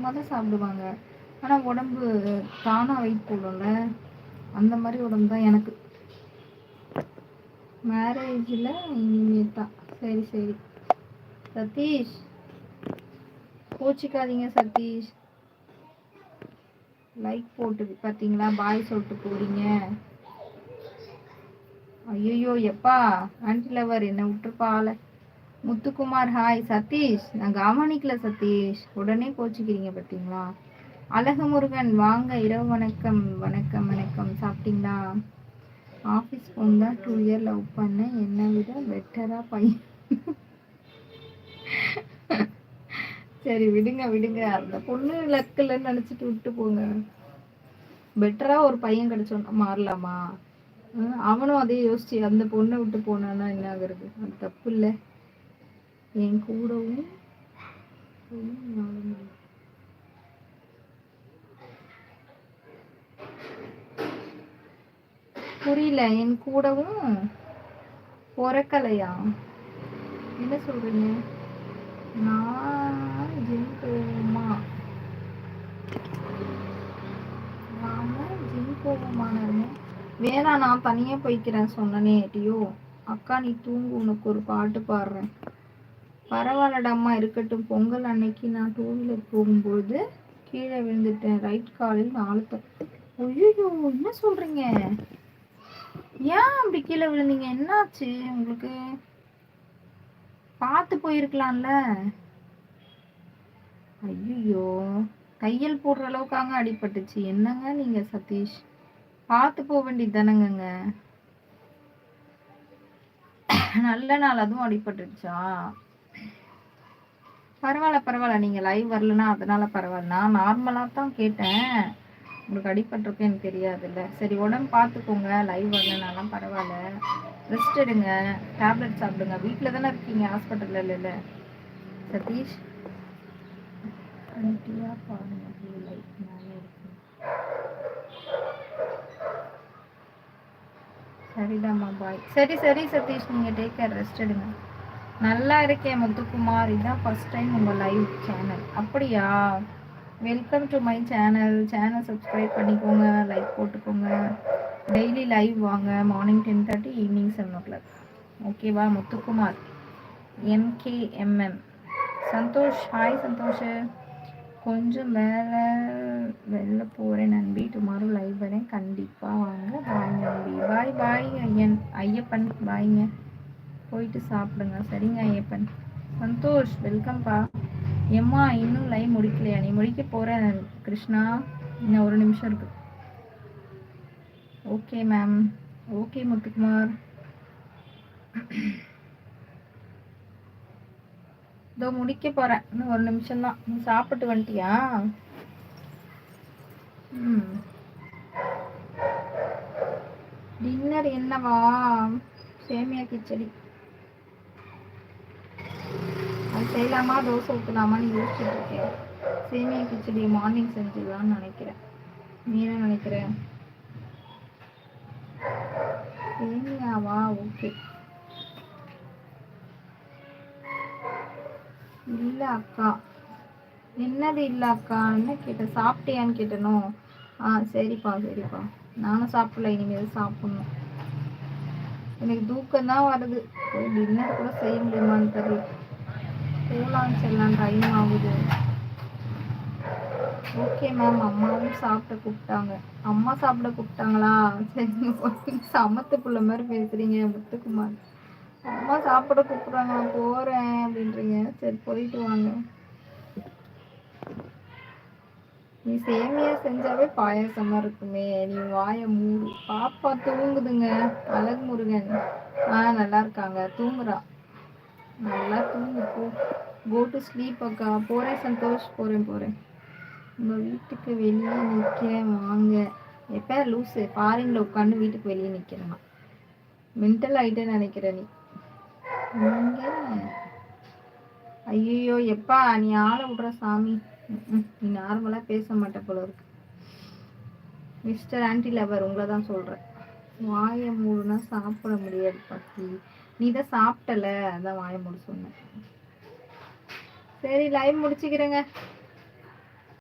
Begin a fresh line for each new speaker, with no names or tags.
தான் சாப்பிடுவாங்க. ஆனால் உடம்பு தானாக வெயிட் போடும்ல? அந்த மாதிரி உடம்பு தான் எனக்கு. மேரேஜில் இனிமே தான். சரி சரி. சதீஷ். கோச்சிக்காதீங்க சதீஷ். லைக் போட்டு பார்த்தீங்களா பாய் சொல்லிட்டு போறீங்க. ஐயோ எப்பா? ஆன்டி லவர் என்ன ஆளை. முத்துக்குமார் ஹாய் சதீஷ். நான் கவனிக்கல சதீஷ். உடனே கோச்சிக்கிறீங்க பார்த்தீங்களா அழகு முருகன் வாங்க இரவு வணக்கம் வணக்கம் வணக்கம். சாப்பிட்டீங்களா? ஆஃபீஸ் பொண்ணு தான் டூ இயர் லவ் பண்ணேன் என்னை விட பெட்டராக பையன். சரி விடுங்க விடுங்க. அந்த பொண்ணு லக்கில் நினச்சிட்டு விட்டு போங்க. பெட்டராக ஒரு பையன் கிடைச்சோன்னா மாறலாமா? அவனும் அதே யோசிச்சு அந்த பொண்ணை விட்டு போனான்னா என்ன ஆகுறது? அது தப்பு இல்லை. என் கூடவும் புரியல என் கூடவும் பிறக்கலையா? என்ன சொல்றீங்க? நான் ஜிம் போவோமா? நாம ஜிம் போவோமான்னு வேணா நான் தனியே போய்க்கிறேன் சொன்னனே டியோ அக்கா நீ தூங்கு உனக்கு ஒரு பாட்டு பாடுறேன். பரவாயில்லடாம்மா. இருக்கட்டும். பொங்கல் அன்னைக்கு நான் டூ வீலர் போகும்போது கீழே விழுந்துட்டேன். ரைட் காலில் நாலு ஐயோ என்ன சொல்றீங்க? ஏன் அப்படி கீழே விழுந்தீங்க? என்னாச்சு? உங்களுக்கு பார்த்து போயிருக்கலாம்ல. ஐயோ தையல் போடுற அளவுக்காங்க அடிபட்டுச்சு. என்னங்க நீங்க சதீஷ்? பார்த்து போக வேண்டியது தானேங்க நல்ல நாள். அதுவும் அடிபட்டுருச்சா? பரவாயில்ல பரவாயில்ல. நீங்கள் லைவ் வரலன்னா அதனால பரவாயில்ல. நான் நார்மலாக தான் கேட்டேன். உங்களுக்கு அடிபட்டிருக்கும் எனக்கு தெரியாதுல்ல. சரி உடம்பு பார்த்துக்கோங்க. லைவ் வரலனாலாம் பரவாயில்ல. ரெஸ்ட் எடுங்க. டேப்லெட் சாப்பிடுங்க. வீட்டில் தானே இருக்கீங்க ஹாஸ்பிட்டலில் இல்லைல்ல சதீஷ்? கண்டிப்பாக பாருங்க. லைஃப் மேலே இருக்கு. சரிதாம்மா பாய் சரி சரி சதீஷ். நீங்கள் டேக் கேர் ரெஸ்ட் எடுங்க. நல்லா இருக்கேன் முத்துக்குமார். இதுதான் ஃபஸ்ட் டைம் உங்கள் லைவ் சேனல் அப்படியா? Welcome to my channel channel subscribe பண்ணிக்கோங்க லைக் போட்டுக்கோங்க. டெய்லி லைவ் வாங்க. Morning ten thirty evening seven o'clock ஓகேவா Muthukumar. MKMM Santhosh hi Santhosh. கொஞ்சம் மேலே வெளில போகிறேன் நம்பி டுமாரோ லைவ் வரேன். கண்டிப்பாக வாங்க. பாய் நம்பி பாய் பாய் ஐயன். ஐயப்பன் பாய்ங்க போயிட்டு சாப்பிடுங்க. சரிங்க ஐயப்பன். சந்தோஷ் வெல்கம்ப்பா. எம்மா இன்னும் லைவ் முடிக்கலையா? நீ முடிக்க போற கிருஷ்ணா. இன்னும் ஒரு நிமிஷம் இருக்கு. Okay ma'am okay Muthukumar. இதோ முடிக்க போறேன் இன்னும் ஒரு நிமிஷம் தான். நீ சாப்பிட்டு வந்துட்டியா? ம். டின்னர் என்னவா? சேமியா கிச்சடி அது செய்யலாமா? தோசை ஊற்றலாமான்னு யோசிச்சுட்டு இருக்கேன் சேமியா கிச்சடி மார்னிங் செஞ்சுக்கலாம்னு நினைக்கிறேன். நீ என்ன நினைக்கிற? சேமியாவா? ஓகே இல்லை அக்கா. என்னது இல்லை அக்கா? என்ன கேட்டேன் சாப்பிட்டியான்னு கேட்டனும் ஆ சரிப்பா சரிப்பா. நானும் சாப்பிடல இனிமேல் சாப்பிடணும். எனக்கு தூக்கம் தான் வருது. போய் டின்னர் கூட செய்ய முடியுமான்னு தெரியல போகலாம் செல்லாம் டைம் ஆகுது. ஓகே மேம் அம்மாவும் சாப்பிட கூப்பிட்டாங்க. அம்மா சாப்பிட கூப்பிட்டாங்களா? சரி சமத்து பிள்ளை மாதிரி பேசுறீங்க முத்துக்குமார். அம்மா சாப்பிட கூப்பிடுறாங்க நான் போகிறேன் அப்படின்றீங்க. சரி போயிட்டு வாங்க. நீ சேமியா செஞ்சாவே பாயசமா இருக்குமே. நீ வாய மூடு. பாப்பா தூங்குதுங்க. அழகு முருகன். ஆ நல்லா இருக்காங்க. தூங்குறா. நல்லா தூங்கு போ. கோ டு ஸ்லீப் அக்கா. போகிறேன் சந்தோஷ். போகிறேன் போகிறேன் உங்கள் வீட்டுக்கு வெளியே நிற்கிறேன் வாங்க. எப்போ? லூஸு ஃபாரினில் உட்காந்து வீட்டுக்கு வெளியே நிற்கிறேன் மென்டல் ஆகிட்டேன்னு நினைக்கிறேன் நீ. நீங்கள் ஐயோ எப்பா? நீ ஆளை விட்ற சாமி. நீ நார்மலாக பேச மாட்டேன் போல இருக்கு. மிஸ்டர் ஆன்டி லவர் உங்களை தான் சொல்கிறேன் வாயை மூடுனா சாப்பிட முடியாது பத்தி நீ தான் சாப்பிட்டல அதான் வாய மூடு சொன்னேன் சரி லைவ் முடிச்சுக்கிறேங்க.